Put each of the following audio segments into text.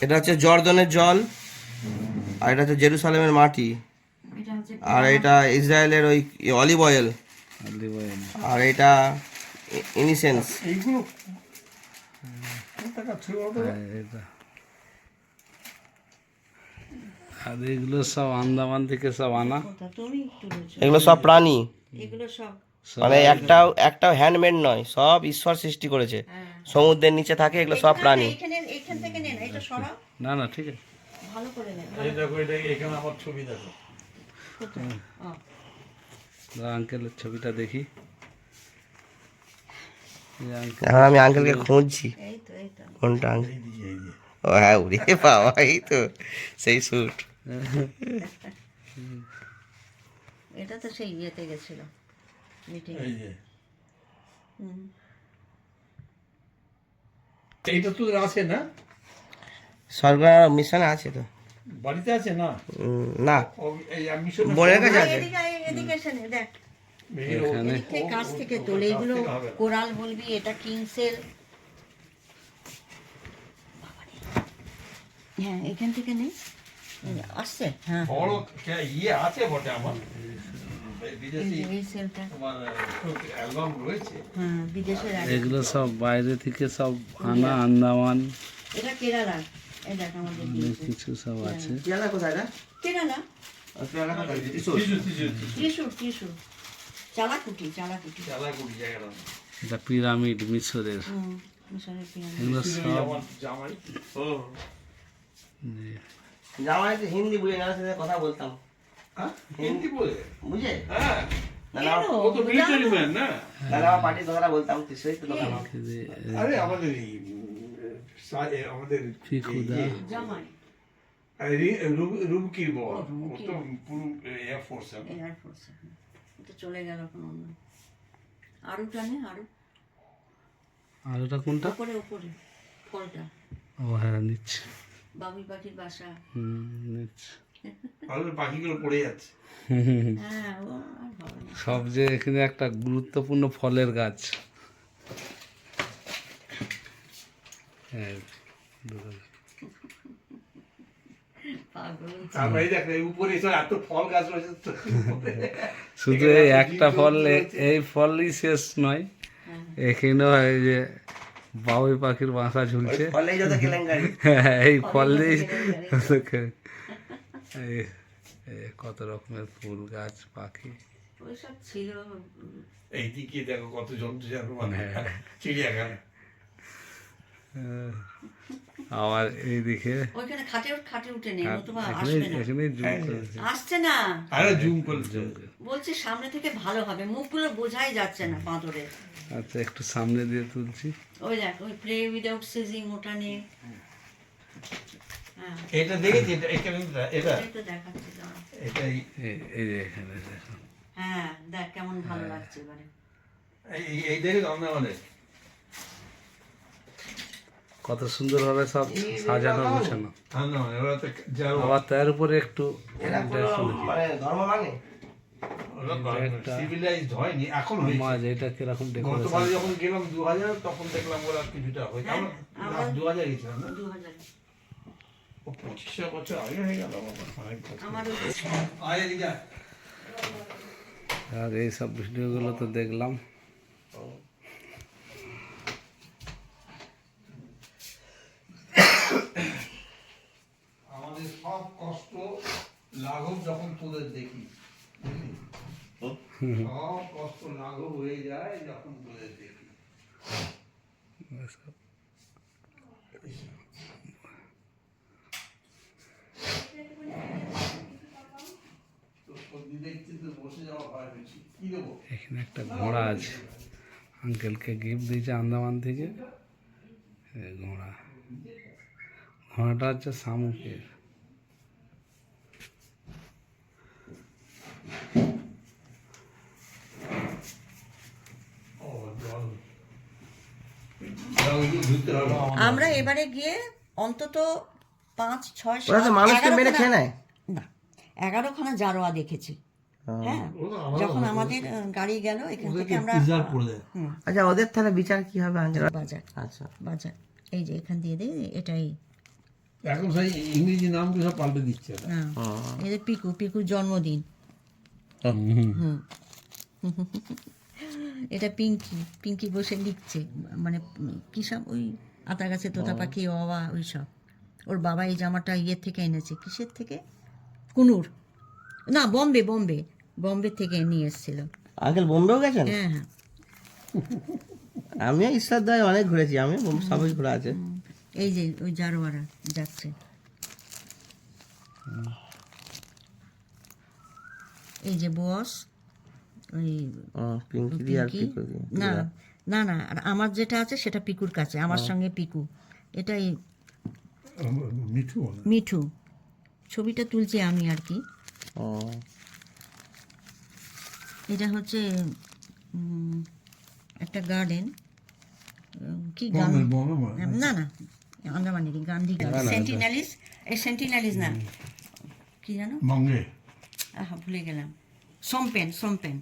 এটা হচ্ছে জর্দনের জল আর এটা হচ্ছে জেরুসালেমের মাটি আর এটা ইসরায়েলের ওই অলিভ অয়েল আর এটা ইনিসেন্স? হ্যাঁ, আর এগুলো সব আন্দামান থেকে সব আনা। এগুলো সব প্রাণী। এগুলো সব সব মানে একটাও একটাও হ্যান্ডমেড নয় সব ঈশ্বর সৃষ্টি করেছে। হ্যাঁ। সমুদ্রের নিচে থাকে এগুলো সব প্রাণী। সরাও না না ঠিক আছে। ভালো করে নেন এই দেখো এটা এখানে আমার ছবি দেখো। আঙ্কেলের ছবিটা দেখি। এখন আমি আঙ্কেলকে খুঁজছি। তো কোনটা আঙ্কেল? এই যে এই যে ও হ্যাঁ উড়ে বাবা এই তো সেই স্যুট এটা তো সেই ইয়েতে গেছিল মিটিং এইটা তোদের আছে না? সরকার মিশনে আছে তো। বাড়িতে আছে না? না। কাছে আছে? এদিকে আয়, এদিকে এসে নে, দেখ কাছ থেকে তোলে এগুলো কোরাল বলবি এটা কিংসেল হ্যাঁ এখান থেকে নে। আসছে হ্যাঁ। বড় ইয়ে আছে বটে আমার। এই বিদেশি যে এই সেলটা। তোমার অ্যালবাম রয়েছে। হ্যাঁ বিদেশের এগুলো সব বাইরে থেকে সব আনা আন্দামান। এটা কেরালা এই দেখ আমাদের কিছু সব আছে। পেয়ালা কোথায় না? পেয়ালা কোথায় ত্রিশূল। Tissue tissue Thrissur Thrissur চালাকুটি চালাকুটি। চালাকুড়ি এটা পিরামিড মিশরের। মিশরের পিরামিড। সব জামাই। ও। জামাই তো হিন্দি বুঝে না সাথে কথা বলতাম। হ্যাঁ? হিন্দি বলে? বুঝে হ্যাঁ। ও তো মিলিটারি ম্যান না? না না, আমার বলতাম তো আরে আমাদের আমাদের রু- রুমকির বল ও, তো পুরো এয়ারফোর্স এয়ারফোর্সে তো চলে গেল এখন অন্য। আরও টানে আরও আর। ওটা কোনটা? উপরে উপরে ফলটা ও হ্যাঁ নিচ্ছে। বাবুই পাখির বাসা। হুম নিচ্ছে। পাখিগুলো পড়ে যাচ্ছে। হ্যাঁ সব যে এখানে একটা গুরুত্বপূর্ণ ফলের গাছ হ্যাঁ দুটো। পাগল তারপরে এই দেখ এই উপরে এসব এত ফল গাছ রয়েছে তো। শুধু এই একটা ফল এই ফলই শেষ নয়। এখানেও এই যে বাবুই পাখির বাসা ঝুলছে। ফলেই যত কেলেঙ্কারি। হ্যাঁ, এই ফল কত রকমের ফুল গাছ পাখি। ওইসব ছিল। উম, এইদিকে দেখো কত জন্তু জানোয়ার মানে হ্যাঁ। চিড়িয়াখানা। আহ, আবার এইদিকে ওইখানে খাটে খাটে উঠে নেই নতুবা আসবে না। এখানে জুম করেছে আসছে না। আরে জুম করলে বলছি সামনে থেকে ভালো হবে মুখগুলো বোঝাই যাচ্ছে না বাঁদরের আচ্ছা একটু সামনে দিয়ে তুলছি। ওই দেখ ওই প্লে উইদাউট সিজিং ওটা নিয়ে। হ্যাঁ। এটা দেখেছি এটা এটা এই দেখাচ্ছি। এটাই এই- এই যে এখানে। হ্যাঁ দেখ কেমন ভালো লাগছে এবারে। এই- এই- দেখে আমরা মানে কত সুন্দর ভাবে সব সাজানো গোছানো। আবার তার উপরে একটু কোনো মানে মানে? সিভিলাইজড হয়নি এখন মাছ এটা কীরকম গতবার যখন গেলাম দু হাজার তখন দেখলাম ওরা কিছুটা হয়েছে। হ্যাঁ, দু হাজার গেছিলাম না? পঁচিশশো বছর আগে হয়ে গেল। আর এই সব ভিডিওগুলো তো দেখলাম আমাদের সব কষ্ট লাঘব যখন তোদের দেখি সব কষ্ট লাঘব হয়ে যায় যখন তোদের দেখি। এখানে একটা ঘোড়া আছে। আঙ্কেলকে গিফট দিয়েছে আন্দামান থেকে। ঘোড়া। ঘোড়াটা হচ্ছে শামুকের ও জল জল ধুতে হবে আমার। আমরা এবারে গিয়ে অন্তত পাঁচ ছয় সাত, মানুষকে মেরে খেয়ে নেয়। না এগারোখানা জারোয়া দেখেছি। হ্যাঁ যখন আমাদের গাড়ি গেল এখান থেকে আমরা দেয়। আচ্ছা ওদের তাহলে বিচার কি হবে বাজার। আচ্ছা। বাজার। এই যে এখান দিয়ে দিই এটাই। এখন সেই ইংরেজি নামগুলো সব পাল্টে দিচ্ছে। হ্যাঁ। এই যে পিকু পিকুর জন্মদিন। হুম। এটা পিঙ্কি পিঙ্কি বসে লিখছে মানে কী সব ওই আতা গাছে তোতা পাখি বাবা ওই সব ওর বাবা এই জামাটা ইয়ের থেকে এনেছে কিসের থেকে? কুনুর। না বম্বে বম্বে বম্বে থেকে নিয়ে এসেছিল। আঙ্কেল বোম্বেও গেছেন? হ্যাঁ হ্যাঁ। আমিও ঈশ্বর দয় অনেক ঘুরেছি আমি সবই ঘোরা আছে। এই যে ওই জারোয়ারা যাচ্ছে। এই যে বস ওই পিঙ্কি দিয়ে আর পিকু না না না আর আমার যেটা আছে সেটা পিকুর কাছে আমার সঙ্গে পিকু। এটাই মিঠু মিঠু। ছবিটা তুলছি আমি আর কি। এটা হচ্ছে একটা গার্ডেন। কি। না না আন্দামানেরই গান্ধী গার্ডেন। সেন্টিনালিস এই সেন্টিনালিস না। কি জানো? বঙ্গে আহা ভুলে গেলাম। সোমপেন সোমপেন।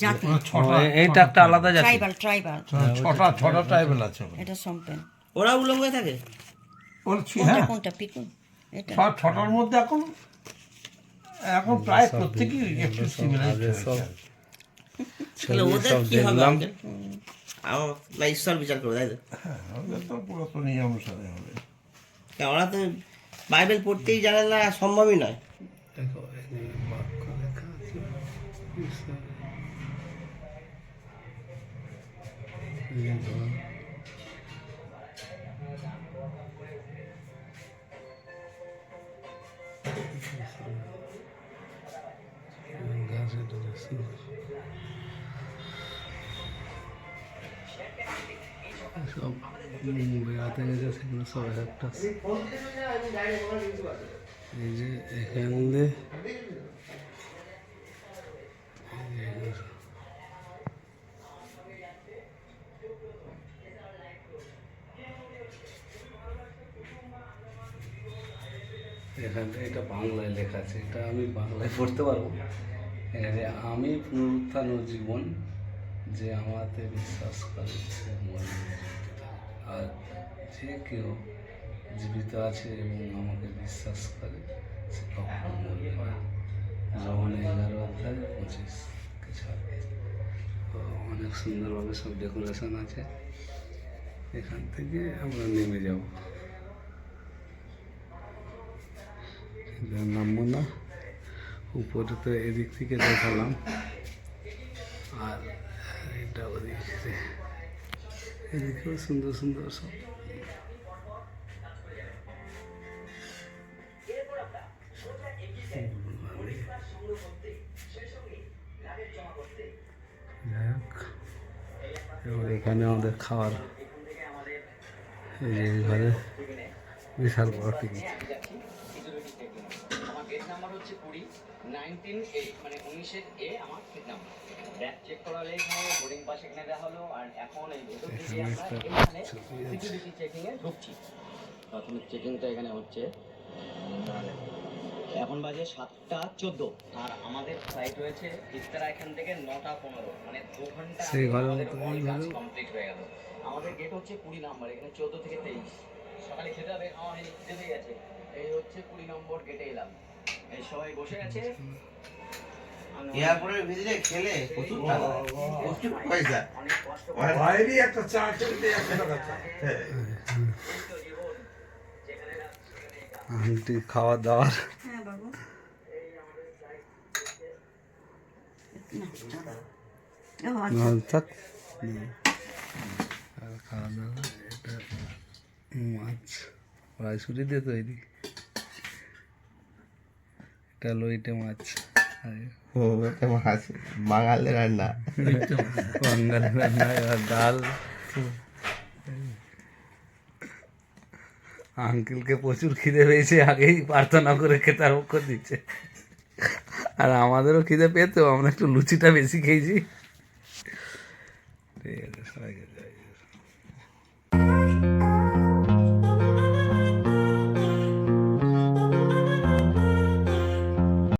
জাতি। ওরা এইটা একটা আলাদা জাতি। ট্রাইবাল ট্রাইবাল ছটা ছটা ট্রাইবেল আছে। এটা সোমপেন ওরা উলঙ্গে থাকে? কোনটা হ্যাঁ। কোনটা? পিকুন। এটা। ছটার মধ্যে এখন এখন প্রায় প্রত্যেকেই একটু সিমিলার তাহলে ওদের কি হবে দেখলাম। আঙ্কেল আমার না ঈশ্বর বিচার করে তাই তো? পুরাতন অনুসারে হবে। ওরা তো বাইবেল পড়তেই জানে না সম্ভবই নয়। দেখো এখানে বাক্য লেখা আছে। এই ধরো। গাছে ঢুকেছে। সব বেড়াতে গেছে সেগুলো সব এক একটা এই যে এখান দিয়ে এখানে এটা বাংলায় লেখা আছে। এটা আমি বাংলায় পড়তে পারব? এখানে আমি পুনরুত্থান ও জীবন যে আমাতে বিশ্বাস করে সে। আর যে কেউ জীবিত আছে এবং আমাকে বিশ্বাস করে, সে কখনো মরবে যখন এগারো অধ্যায় পঁচিশ অনেক সুন্দরভাবে সব ডেকোরেশন আছে। এখান থেকে আমরা নেমে যাব। নামবো না উপরে তো এদিক থেকে দেখালাম। আর এটা ওদিক এদিকেও সুন্দর সুন্দর সব। এখানে আমাদের খাওয়ার এই ঘরে বিশাল বড় টিকিট। নাম্বার হচ্ছে কুড়ি নাইনটিন এ মানে উনিশের এ আমার গেট নাম্বার ব্যাগ চেক করালে এখানে বোর্ডিং পাস এখানে দেওয়া হলো আর এখন এই ভেতর থেকে আমরা এখানে সিকিউরিটি চেকিং এ ঢুকছি। প্রাথমিক চেকিংটা এখানে হচ্ছে। এখন বাজে সাতটা চোদ্দ আর আমাদের ফ্লাইট রয়েছে ইস্তারা এখান থেকে নটা পনেরো মানে দু ঘণ্টা আমাদের কাজ কমপ্লিট হয়ে গেল। আমাদের গেট হচ্ছে কুড়ি নাম্বার এখানে চোদ্দ থেকে তেইশ। সকালে খেতে হবে খাওয়া হয়নি খেতে হয়ে গেছে। এই হচ্ছে কুড়ি নম্বর গেটে এলাম। এই সবাই বসে আছে এয়ারপোর্টের ভিতরে খেলে প্রচুর টাকা। প্রচুর পয়সা। বাইরে একটা চা খেতে একশো টাকা চা। আংটি খাওয়া দাওয়ার। হ্যাঁ ও আচ্ছা। খাওয়া দাওয়া এটা মাছ। কড়াইশুটি দিয়ে তৈরি এটা লইটে মাছ। বাঙালির রান্না। বাঙালি রান্না ডাল। আঙ্কেলকে প্রচুর খিদে পেয়েছে আগেই প্রার্থনা করে খেতে আরম্ভ করে দিচ্ছে। আর আমাদেরও খিদে পেতো আমরা একটু লুচিটা বেশি খেয়েছি। ঠিক আছে সবাইকে